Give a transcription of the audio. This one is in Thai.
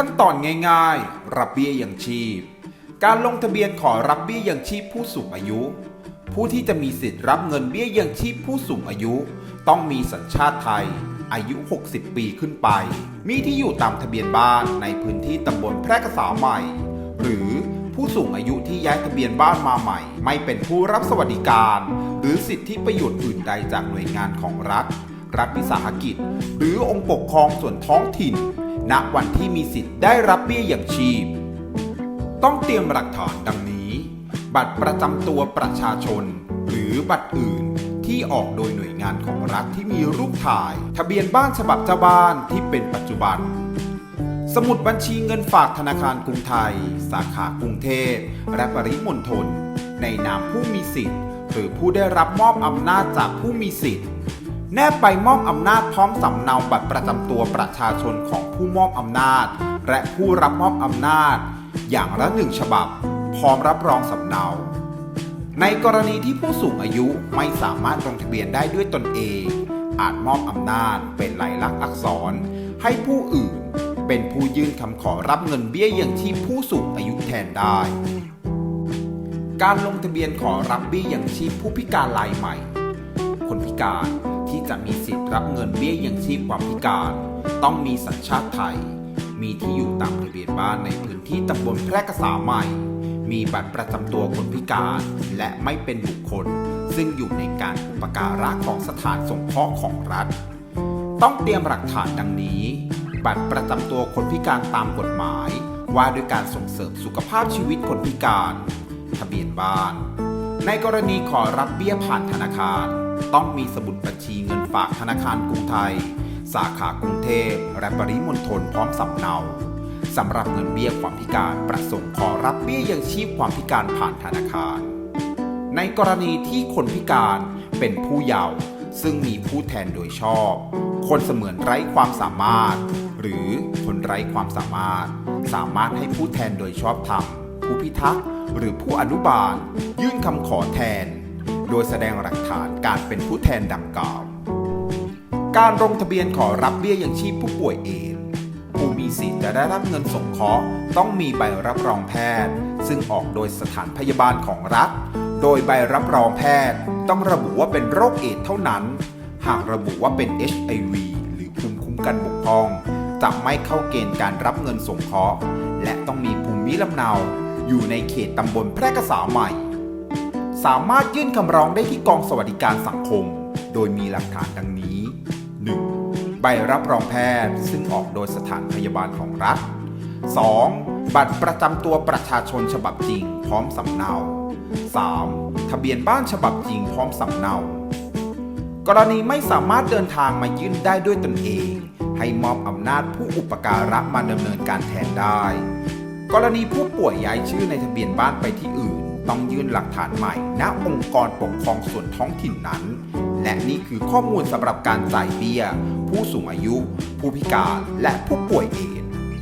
ขั้นตอนง่ายๆ รับเบี้ยยังชีพ การลงทะเบียนขอรับเบี้ยยังชีพผู้สูงอายุ ผู้ที่จะมีสิทธิ์รับเงินเบี้ยยังชีพผู้สูงอายุ ต้องมีสัญชาติไทย อายุ 60 ปีขึ้นไป มีที่อยู่ตามทะเบียนบ้านในพื้นที่ตำบลแพร่กษาใหม่ หรือผู้สูงอายุที่ย้ายทะเบียนบ้านมาใหม่ ไม่เป็นผู้รับสวัสดิการ หรือสิทธิประโยชน์อื่นใดจากหน่วยงานของรัฐ รัฐวิสาหกิจ หรือองค์ปกครองส่วนท้องถิ่น ณวันที่มีสิทธิ์ได้รับเบี้ยอย่างชีพ ต้องเตรียมหลักฐานดังนี้ บัตรประจำตัวประชาชน หรือบัตรอื่นที่ออกโดยหน่วยงานของรัฐที่มีรูปถ่าย ทะเบียนบ้านฉบับเจ้าบ้านที่เป็นปัจจุบัน สมุดบัญชีเงินฝากธนาคารกรุงไทย สาขากรุงเทพและปริมณฑลในนามผู้มีสิทธิ์ หรือผู้ได้รับมอบอำนาจจากผู้มีสิทธิ์ แนบใบมอบอำนาจพร้อมสำเนาบัตรประจำตัวประชาชนของผู้มอบอำนาจ และผู้รับมอบอำนาจ อย่างละหนึ่งฉบับ พร้อมรับรองสำเนา ในกรณีที่ผู้สูงอายุไม่สามารถลงทะเบียนได้ด้วยตนเอง อาจมอบอำนาจเป็นลายลักษณ์อักษร ให้ผู้อื่นเป็นผู้ยื่นคำขอรับเงินเบี้ยยังชีพผู้สูงอายุแทนได้ การลงทะเบียนขอรับเบี้ยยังชีพผู้พิการรายใหม่ คนพิการ ที่จะมีสิทธิ์รับเงินเบี้ยยังชีพความพิการ ต้องมีสัญชาติไทย มีที่อยู่ตามทะเบียนบ้านในพื้นที่ตำบลแพร่กษาใหม่ มีบัตรประจำตัวคนพิการ และไม่เป็นบุคคล ซึ่งอยู่ในการอุปการะของสถานสงเคราะห์ของรัฐ ต้องเตรียมหลักฐานดังนี้ บัตรประจำตัวคนพิการตามกฎหมาย ว่าด้วยการส่งเสริมสุขภาพชีวิตคนพิการ ทะเบียนบ้านในกรณีขอรับเบี้ยผ่านธนาคาร ต้องมีสมุดบัญชีเงินฝากธนาคารกรุงไทย สาขากรุงเทพและปริมณฑลพร้อมสำเนาสำหรับเงินเบี้ยความพิการประสงค์ขอรับเบี้ยยังชีพความพิการผ่านธนาคาร ในกรณีที่คนพิการเป็นผู้เยาว์ซึ่งมีผู้แทนโดยชอบ คนเสมือนไร้ความสามารถ หรือคนไร้ความสามารถ สามารถให้ผู้แทนโดยชอบธรรมผู้พิทักษ์หรือผู้อนุบาล ยื่นคำขอแทน โดยแสดงหลักฐานการเป็นผู้แทนดังกล่าว การลงทะเบียนขอรับเบี้ยยังชีพผู้ป่วยเอดส์ผู้มีสิทธิ์จะได้รับเงินสงเคราะห์ต้องมีใบรับรองแพทย์ ซึ่งออกโดยสถานพยาบาลของรัฐ โดยใบรับรองแพทย์ ต้องระบุว่าเป็นโรคเอดส์เท่านั้น หากระบุว่าเป็น HIV หรือภูมิคุ้มกันบกพร่องจะไม่เข้าเกณฑ์การรับเงินสงเคราะห์ และต้องมีภูมิลำเนา อยู่ในเขตตำบลแพร่กษาใหม่ สามารถยื่นคำร้องได้ที่กองสวัสดิการสังคม โดยมีหลักฐานดังนี้ 1. ใบรับรองแพทย์ซึ่งออกโดยสถานพยาบาลของรัฐ 2. บัตรประจำตัวประชาชนฉบับจริงพร้อมสำเนา 3. ทะเบียนบ้านฉบับจริงพร้อมสำเนา กรณีไม่สามารถเดินทางมายื่นได้ด้วยตนเอง ให้มอบอำนาจผู้อุปการะมาดำเนินการแทนได้ กรณีผู้ป่วยย้ายชื่อในทะเบียนบ้านไปที่อื่น ต้องยื่นหลักฐานใหม่ ณองค์กรปกครองส่วนท้องถิ่นนั้น และนี่คือข้อมูลสำหรับการจ่ายเบี้ย ผู้สูงอายุ ผู้พิการและผู้ป่วยเอง